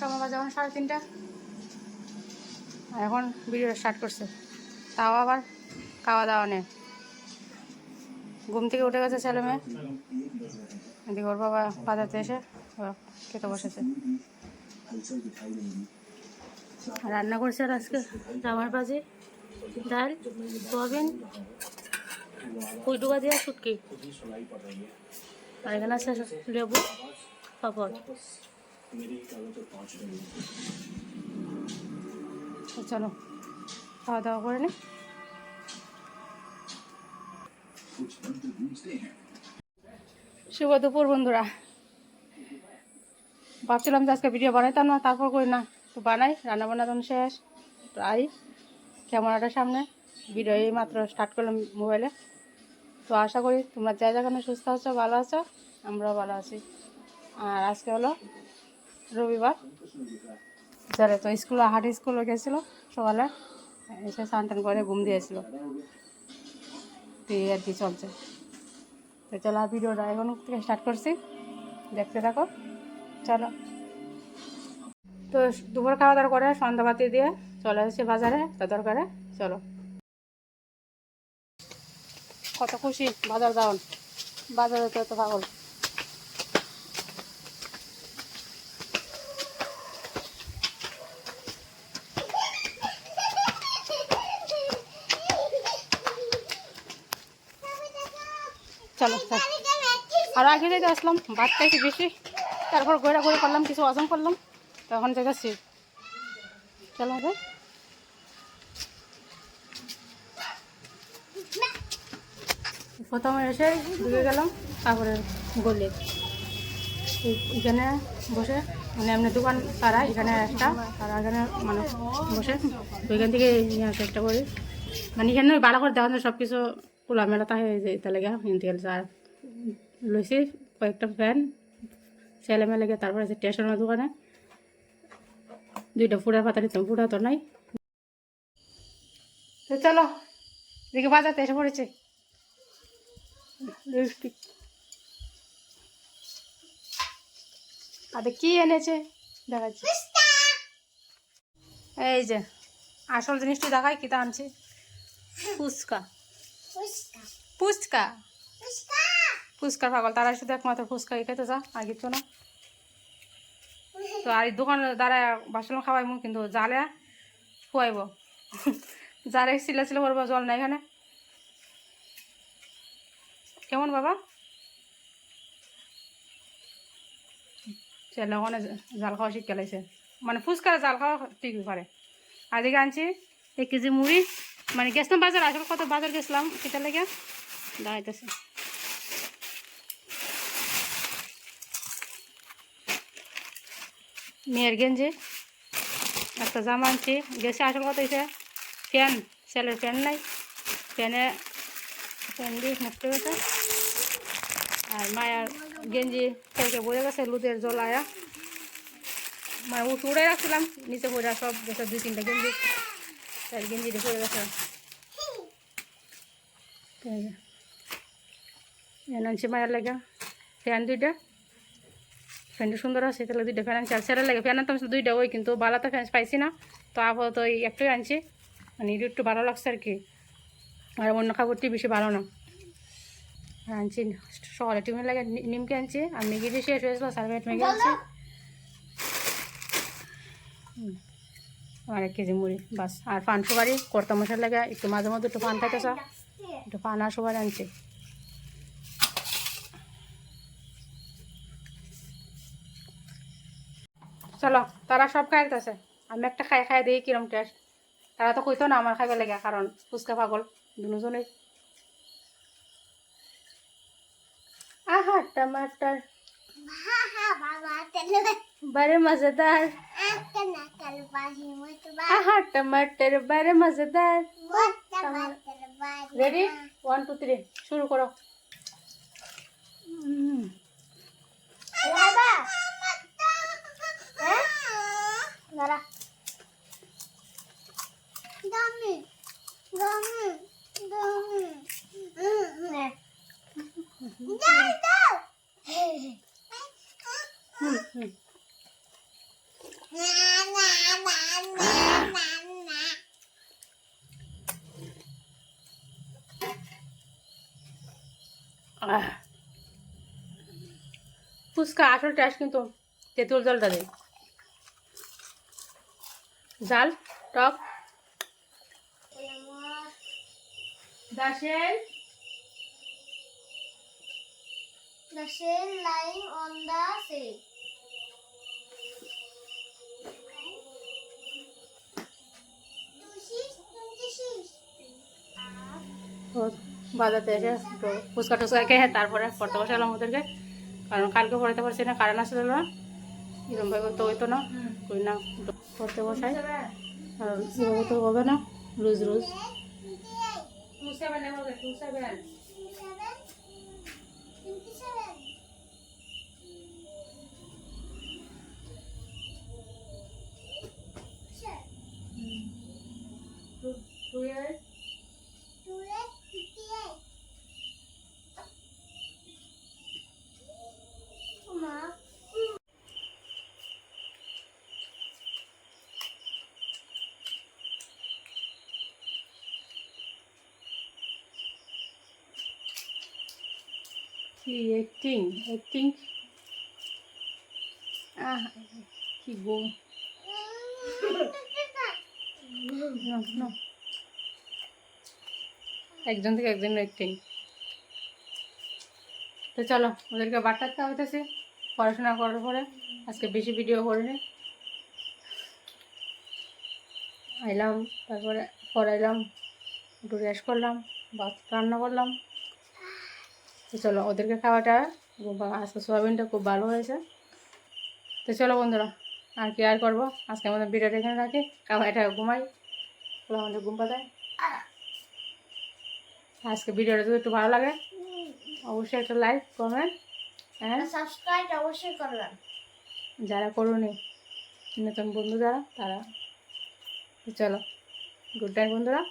সময় বাজে এখন সাড়ে তিনটা। এখন ভিডিও স্টার্ট করছে। তাও আবার খাওয়া দাওয়া নেই। ঘুম থেকে উঠে গেছে ছেলে মেয়ে। এদিকে ওর বাবা বাজাতে এসে খেতে বসেছে। রান্না করছে আর আজকে জামার ভাজি, ডাল, সোয়াবিন কুইটু ভাজি আর শুটকি। আর এখানে আছে লেবু, পাপড়। চলো। খাওয়া দাওয়া করে নি। শুভ দুপুর, বন্ধুরা। ভাবছিলাম যে আজকে ভিডিও বানাইতাম না, তারপর করি না। তো বানাই রান্না বান্না তখন শেষ। প্রায়। ক্যামেরাটার সামনে? ভিডিও এই মাত্র স্টার্ট করলাম মোবাইলে তো আশা করি তোমরা যা যেখানে সুস্থ আছো, ভালো আছো, আমরাও ভালো আছি। আর আজকে হলো রবিবার। যারা তো স্কুল, হাট স্কুলে গেছিল সকালে, এসে স্নান করে ঘুম দিয়েছিল। তো আর কি চলছে। তো চলো আর ভিডিওটা এখন থেকে স্টার্ট করছি। দেখতে থাকো। চলো। তো দুপুর খাওয়া দাওয়া করে সন্ধ্যাবাতি দিয়ে চলে এসেছি বাজারে, তো দরকারে চলো। কত খুশি বাজার যাওন বাজারে তো এত পাগল। চলো। আর আগে যেতে আসলাম, ভাত খাইছি বেশি। তারপর ঘোরা ঘুরে করলাম, কিছু অজম করলাম। তখন যেতেছি চলো রে প্রথমে এসে ঢুকে গেলাম, তারপরে গলি। এখানে বসে মানে এমনি দোকান তারা এখানে একটা তারা এখানে মানে বসে। ওইখান থেকে একটা করে। মানে এখানে ভালো করে দেওয়া সব কিছু খোলামেলা তাই যে এটা লেগে এখান থেকে আর লইছি কয়েকটা ফ্যান ছেলে মেয়ে লেগে তারপরে আছে স্টেশনের দোকানে। দুইটা ফুড়ার পাতা নিতাম ফুড়া তো নাই। তো চলো দেখি বাজারতে এসে পড়েছে। লিপস্টিক আর কি এনেছে? দেখাচ্ছি। এই যে, আসল জিনিসটি দেখাই, কিতা আনছি? ফুচকা। ফুচকা। ফুচকার পাগল তারা শুধু একমাত্র ফুচকা খেতে যা আর কিছু না। তো আর দোকান দ্বারা বাসন খাওয়াইমু কিন্তু জালে খুয়াইব। জালে সিলে সিলে করব জল নাই এখানে। কেমন বাবা? ছেলে ওখানে জাল খাওয়া শিখে লাইছে মানে ফুচকার জাল খাওয়া ঠিক পারে আর দিকে আনছি এক কেজি মুড়ি। মানে গেছিলাম বাজার আসলে কত বাজার গেছিলাম সেটা লেগে দাঁড়াইতেছে। মেয়ের গেঞ্জি, একটা জামা আনছি, গেছে আসল কত হয়েছে ফ্যান ছেলের ফ্যান নাই ফ্যানে ফ্যান দিয়ে নষ্ট হয়েছে আর মায়ার গেঞ্জি থেকে বলে গেছে লুদের জল আয়া। মানে উঠ উড়ে রাখছিলাম, নিচে পড়ে সব গেছে দুই তিনটা গেঞ্জি। তার গেঞ্জি দিয়ে পড়ে গেছে আনছি মায়ের লাগে। ফ্যান দুইটা। ফ্যানটা সুন্দর আছে তাহলে দুইটা ফ্যান আনছি। আর সেটার লাগে ফ্যান আনতাম দুইটা। ওই কিন্তু বালাতে ফ্যান পাইছি না। তো আপাতত ওই একটাই আনছি। মানে এটা একটু ভালো লাগছে আর কি। আর অন্য কাপড়টি বেশি ভালো না। আনছি সকালে টিফিন লাগে নিমকে আনছি। আর ম্যাগিটি শেষ হয়েছিল সাড়ে প্লেট ম্যাগি আনছি। হুম। আর এক কেজি মুড়ি বাস। আর পান সুপারি কর্তা মশার লাগে একটু মাঝে মধ্যে একটু পান থাকে সব একটু পান আর সুপারি আনছে। চলো তারা সব খাইতেছে। আমি একটা খাই খাই দিই কিরম টেস্ট তারা তো কইতো না আমার খাইবে লাগে কারণ ফুচকা পাগল দুজনেই। আহা টমাটার। বারে মজাদার। हाँ टमाटर बारे मजेदार रेडी वन टू थ्री शुरू करो गमी गमी गमी ফুচকা আসল টেস্ট কিন্তু তেঁতুল জলটা দেয়। জাল টক। দাসের The shell lying on the sea. বাজাতে এসে তো ফুচকা টুচকা খেয়ে তারপরে পড়তে বসালাম ওদেরকে। কারণ কালকে পড়াতে পারছি না কারণ আসলে না। এরকমভাবে তো হইতো না ওই না, পড়তে বসাই। আর এভাবে তো হবে না, রোজ রোজ। কি অ্যাক্টিং অ্যাক্টিং আহ, কি গো। একজন থেকে একজন অ্যাক্টিং তো চলো, ওদেরকে বাটার হইতেছে, পড়াশোনা করার পরে। আজকে বেশি ভিডিও করিনি। আইলাম, তারপরে পড়াইলাম, একটু রেস্ট করলাম, ভাত রান্না করলাম। তো চলো ওদেরকে খাওয়াটা আজকে সোয়াবিনটা খুব ভালো হয়েছে। তো চলো বন্ধুরা আর কি আর করব? আজকে আমাদের ভিডিওটা এখানে রাখি। কারণ এটা ঘুমাই। আমাদের ঘুম পাতায়। আজকে ভিডিওটা যদি একটু ভালো লাগে অবশ্যই একটা লাইক কমেন্ট হ্যাঁ সাবস্ক্রাইব অবশ্যই করবেন। যারা করুনি নতুন বন্ধু যারা তারা। তো চলো গুড নাইট বন্ধুরা।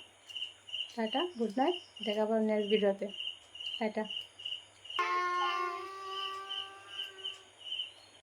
টাটা গুড নাইট দেখা পাবো নেক্সট ভিডিওতে টাটা।